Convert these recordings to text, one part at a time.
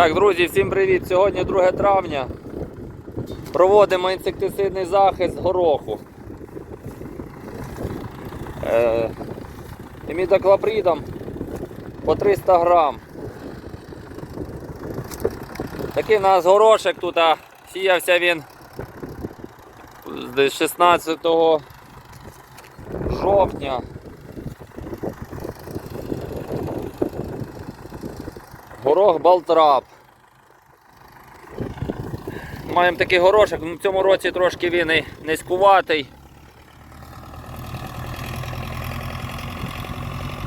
Так, друзі, всім привіт! Сьогодні 2 травня. Проводимо інсектицидний захист гороху. Е, імідоклопридом по 300 грам. Такий у нас горошек тут а, сіявся він з 16 жовтня. Горох Балтрап. Маємо такий горошок, в цьому році трошки він низькуватий.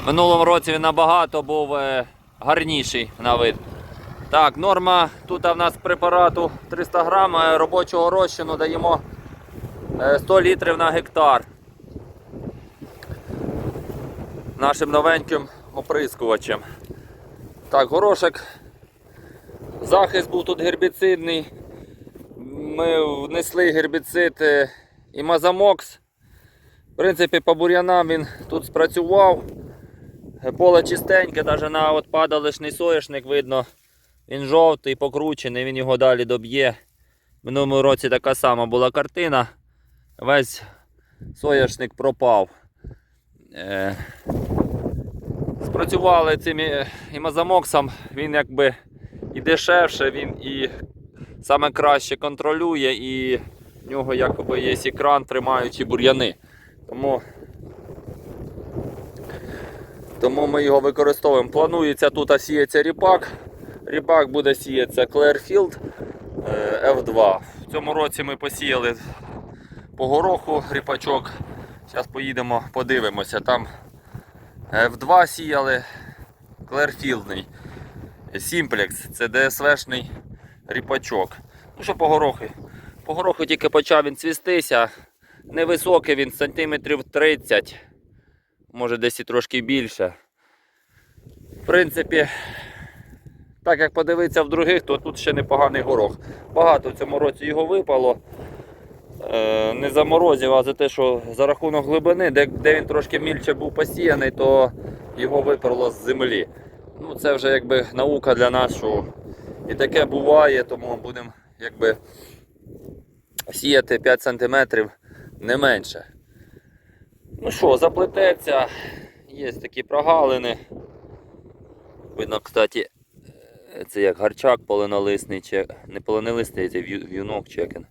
Минулому році він набагато був е, гарніший на вид. Так, норма тут в нас препарату 300 грам е, робочого розчину даємо е, 100 літрів на гектар. Нашим новеньким оприскувачем. Так, горошок. Захист був тут гербіцидний. Ми внесли гербіцид е, імазамокс. В принципі, по бур'янам він тут спрацював. Е, Поле чистеньке, навіть на от падалишний соняшник видно. Він жовтий, покручений, він його далі доб'є. В минулому році така сама була картина. Весь соняшник пропав. Спрацювали цим імазамоксом, він якби і дешевше, він і саме краще контролює, і в нього якби є екран, тримаючи бур'яни. Тому, тому ми його використовуємо. Планується тут сіється ріпак. Ріпак буде сіятися е, F2. В цьому році ми посіяли по гороху ріпачок. Зараз поїдемо, подивимося. Там F2 сіяли Клерфілдний. Сімплекс, це ДСВшний ріпачок. Ну що по горохи? По гороху тільки почав він цвістися. Невисокий він, сантиметрів 30, може десь і трошки більше. В принципі, так як подивитися в других, то тут ще непоганий горох. Багато в цьому році його випало. Е, не за морозів, а за те, що за рахунок глибини, де, де він трошки мільче був посіяний, то його виперло з землі. Ну, це вже якби наука для нас, що і таке буває, тому будемо якби сіяти 5 см не менше. Ну що, заплететься, є такі прогалини. Видно, кстати, е, це як гарчак полинолисний, чи не полинолисний, це в'юнок чекен.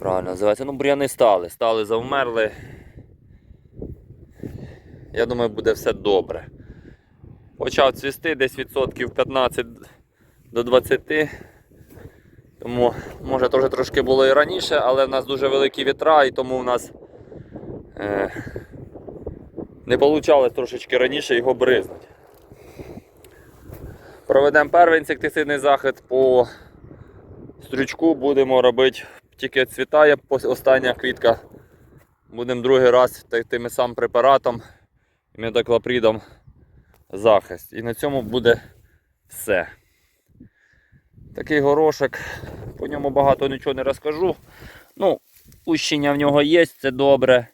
Правильно називається. Ну, бур'яни стали, стали, завмерли. Я думаю, буде все добре. Почав цвісти десь відсотків 15 до 20. Тому, може, теж трошки було і раніше, але в нас дуже великі вітра, і тому в нас е, не вийшло трошечки раніше його бризнути. Проведемо перший інсектицидний захід по стрючку, будемо робити тільки цвітає остання квітка. Будемо другий раз та- тим самим препаратом метоклопридом захист. І на цьому буде все. Такий горошок, по ньому багато нічого не розкажу. Ну, ущення в нього є, це добре.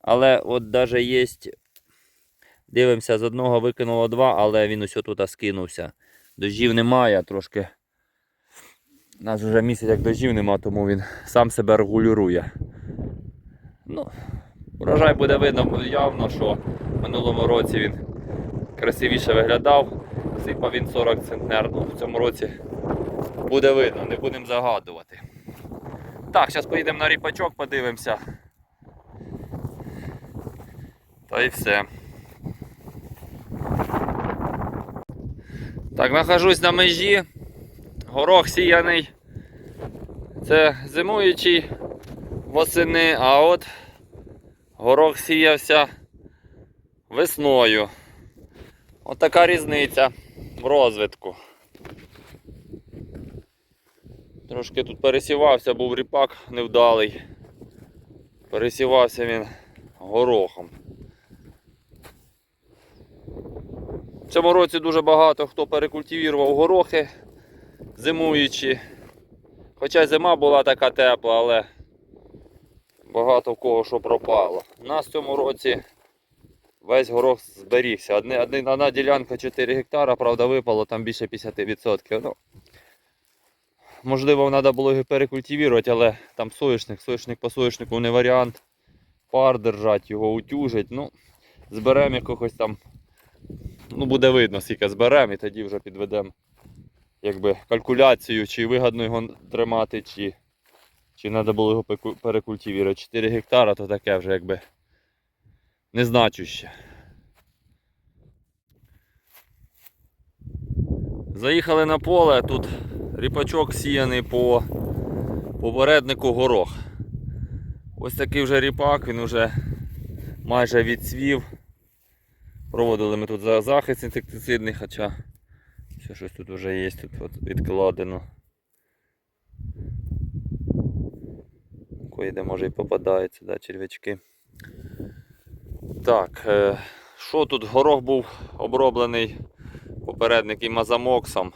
Але от навіть є. Дивимося, з одного викинуло два, але він ось тут скинувся. Дождів немає, трошки. У нас вже місяць як дождів нема, тому він сам себе регулює. Ну, урожай буде видно явно, що в минулому році він красивіше виглядав. Сипав він 40 центнер. Ну, в цьому році буде видно, не будемо загадувати. Так, зараз поїдемо на ріпачок, подивимося. Та й все. Так, нахожусь на межі. Горох сіяний. Це зимуючий восени, а от горох сіявся весною. От різниця в розвитку. Трошки тут пересівався, був ріпак невдалий. Пересівався він горохом. В цьому році дуже багато хто перекультивував горохи зимуючі. Хоча зима була така тепла, але багато в кого що пропало. У нас в цьому році весь горох зберігся. Одне, одна ділянка 4 гектара, правда, випало там більше 50%. Ну, можливо, треба було його перекультивувати, але там соєшник, соєшник по соєшнику не варіант. Пар держати, його утюжить. Ну, зберемо якогось там. Ну, буде видно, скільки зберемо, і тоді вже підведемо якби, калькуляцію, чи вигідно його тримати, чи, чи треба було його перекультивувати. 4 гектара то таке вже якби незначуще. Заїхали на поле, тут ріпачок сіяний по попереднику горох. Ось такий вже ріпак, він вже майже відцвів. Проводили ми тут за- захист інсектицидний, хоча ще щось тут вже є, тут відкладено. Кое-де може і попадаються, да, черв'ячки. Так, е, що тут? Горох був оброблений попередник і мазамоксом.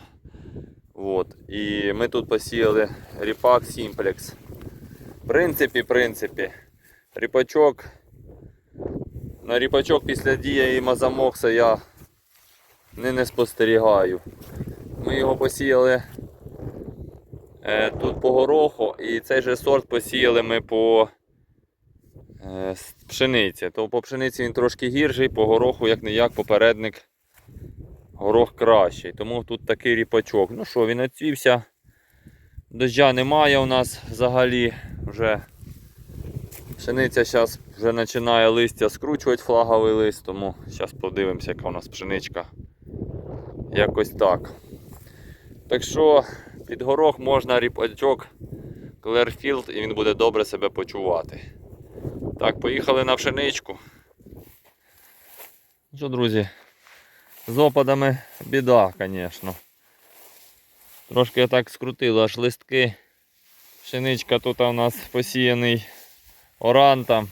От. І ми тут посіяли ріпак Сімплекс. В принципі, в принципі, ріпачок. На ріпачок після дії мазамокса я не, не спостерігаю. Ми його посіяли е, тут по гороху і цей же сорт посіяли ми по е, пшениці. То по пшениці він трошки гірший, по гороху як не як попередник горох кращий. Тому тут такий ріпачок. Ну що, він оцвівся. Дождя немає у нас взагалі. Вже пшениця зараз вже починає листя скручувати флаговий лист, тому зараз подивимося, яка у нас пшеничка. Якось так. Так що під горох можна ріпачок Клерфілд і він буде добре себе почувати. Так, поїхали на пшеничку. Ну Що, друзі, з опадами біда, звісно. Трошки я так скрутило аж листки. Пшеничка тут у нас посіяний оранта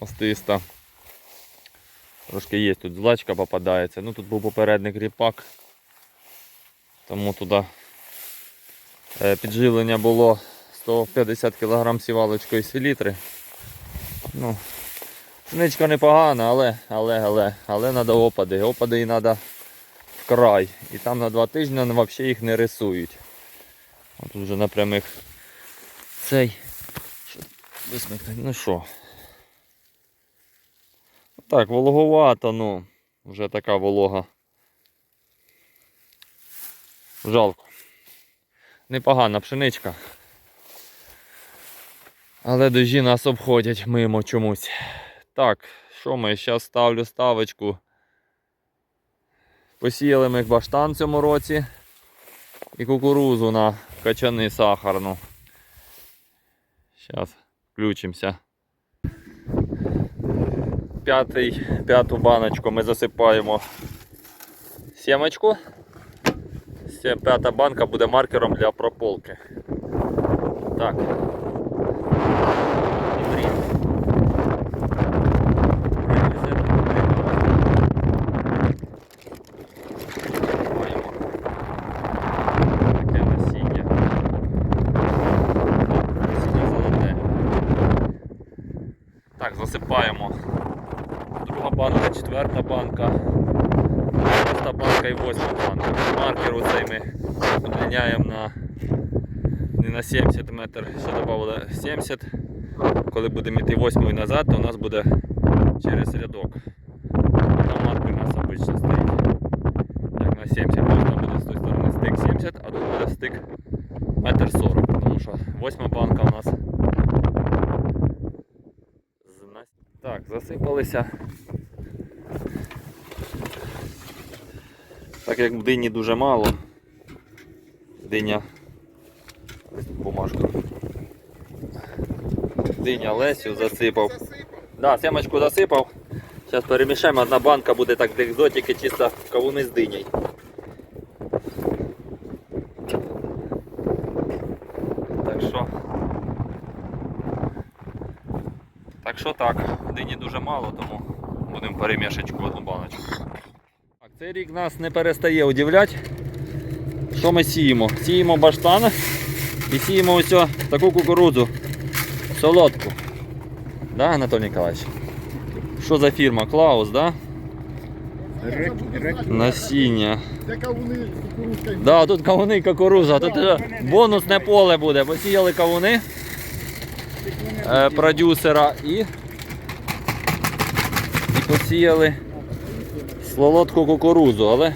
остиста. Трошки є тут злачка попадається. Ну тут був попередник ріпак. Тому туди е, підживлення було 150 кг сівалочкою селітри. Ну, пшеничка непогана, але, але, але, але треба опади. Опади і треба вкрай. І там на два тижні взагалі їх не рисують. Тут вже напрямих цей. Що, висмикнуть? Ну що. Так, вологовато, ну, вже така волога. Жалко. Непогана пшеничка. Але дожі нас обходять мимо чомусь. Так, що ми? Зараз ставлю ставочку. Посіяли ми баштан цьому році і кукурузу на качани сахарну. Зараз включимося. П'ятий, п'яту баночку ми засипаємо сімочку. П'ята банка буде маркером для прополки. Так. Так, засипаємо. Банка, четверта банка. Шоста банка і восьма банка. Маркер оцей ми удлиняємо на не на 70 метр, ще додали 70. Коли будемо йти восьмою назад, то у нас буде через рядок. Там маркер у нас обично стоїть. Як на 70, можна буде з тої сторони стик 70, а тут буде стик метр 40, тому що восьма банка у нас- Так, засипалися. Так як в дині дуже мало. Диня. Бумажка. Диня Лесю засипав. Да, семочку засипав. Зараз перемішаємо, одна банка буде так для екзотики, чисто кавуни з диней. Так що. Так що так, дині дуже мало, тому будемо перемішечку одну баночку. Цей рік нас не перестає удивляти. Що ми сіємо? Сіємо баштан і сіємо ось таку кукурудзу. Солодку. Да, Анатолій Ніколаївич? Що за фірма? Клаус, да? Рек, рек, Насіння. Це кавуни з кукурудкою. Да, тут кавуни і кукуруза. Тут е, бонусне поле буде. Посіяли кавуни е, продюсера і, і посіяли солодку кукурузу, але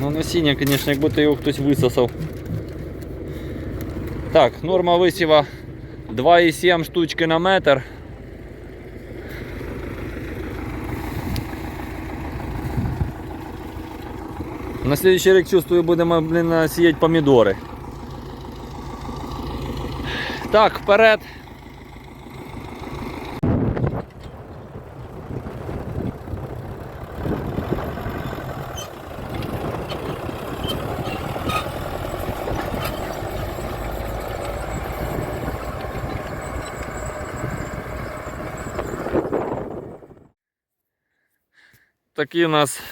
ну насіння, звісно, як будто його хтось висосав. Так, норма висіва 2,7 штучки на метр. На следующий рік, чувствую, будемо блін, сіяти помідори. Так, вперед. Такі у нас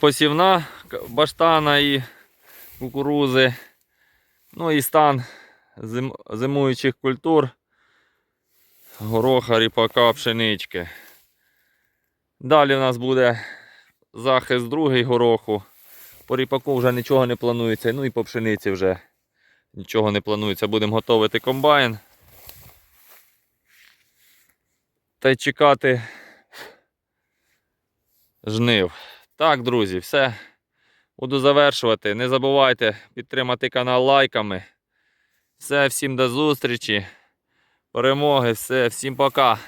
посівна баштана і кукурузи. Ну і стан зим, зимуючих культур. Гороха, ріпака, пшенички. Далі у нас буде захист другий гороху. По ріпаку вже нічого не планується. Ну і по пшениці вже нічого не планується. Будемо готувати комбайн. Та й чекати жнив. Так, друзі, все. Буду завершувати. Не забувайте підтримати канал лайками. Все, всім до зустрічі. Перемоги, все, всім пока.